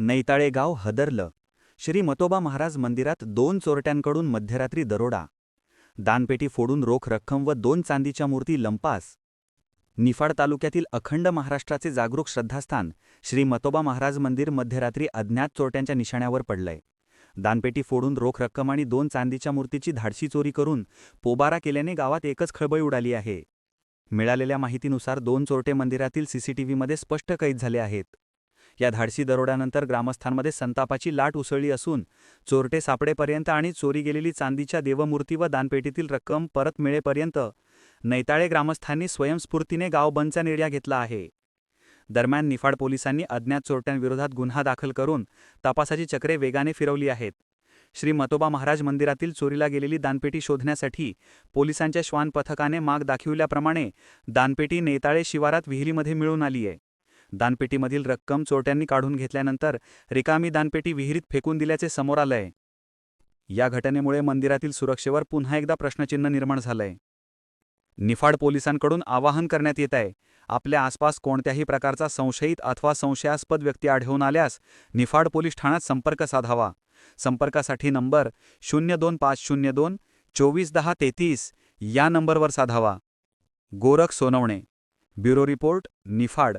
नैताळेगाव हदरलं. श्री मतोबा महाराज मंदिरात दोन चोरट्यांकडून मध्यरात्री दरोडा. दानपेटी फोडून रोख रक्कम व दोन चांदीच्या मूर्ती लंपास. निफाड तालुक्यातील अखंड महाराष्ट्राचे जागरूक श्रद्धास्थान श्री मतोबा महाराज मंदिर मध्यरात्री अज्ञात चोरट्यांच्या निशाण्यावर पडलंय. दानपेटी फोडून रोख रक्कम आणि दोन चांदीच्या मूर्तीची धाडशी चोरी करून पोबारा केल्याने गावात एकच खळबळ उडाली आहे. मिळालेल्या माहितीनुसार दोन चोरटे मंदिरातील सीसीटीव्हीमध्ये स्पष्ट कैद झाले आहेत. या धाडसी दरोड्यानंतर ग्रामस्थांमध्ये संतापाची लाट उसळली असून चोरटे सापडेपर्यंत आणि चोरी गेलेली चांदीच्या देवमूर्ती व दानपेटीतील रक्कम परत मिळेपर्यंत नैताळे ग्रामस्थांनी स्वयंस्फूर्तीने गाव बंदचा निर्णय घेतला आहे. दरम्यान निफाड पोलिसांनी अज्ञात चोरट्यांविरोधात गुन्हा दाखल करून तपासाची चक्रे वेगाने फिरवली आहेत. श्री मतोबा महाराज मंदिरातील चोरीला गेलेली दानपेटी शोधण्यासाठी पोलिसांच्या श्वान पथकाने माग दाखविल्याप्रमाणे दानपेटी नेताळे शिवारात विहिरीमध्ये मिळून आली आहे दानपेटीमधील रक्कम चोरट्यांनी काढून घेतल्यानंतर रिकामी दानपेटी विहिरीत फेकून दिल्याचे समोर आलंय. या घटनेमुळे मंदिरातील सुरक्षेवर पुन्हा एकदा प्रश्नचिन्ह निर्माण झालंय. निफाड पोलिसांकडून आवाहन करण्यात येत आहे आपल्या आसपास कोणत्याही प्रकारचा संशयित अथवा संशयास्पद व्यक्ती आढळून आल्यास निफाड पोलीस ठाण्यात संपर्क साधावा. संपर्कासाठी नंबर शून्य दोन पाच शून्य दोन चोवीस दहा तेहतीस या नंबरवर साधावा. Gorakh Sonawane bureau report Niphad.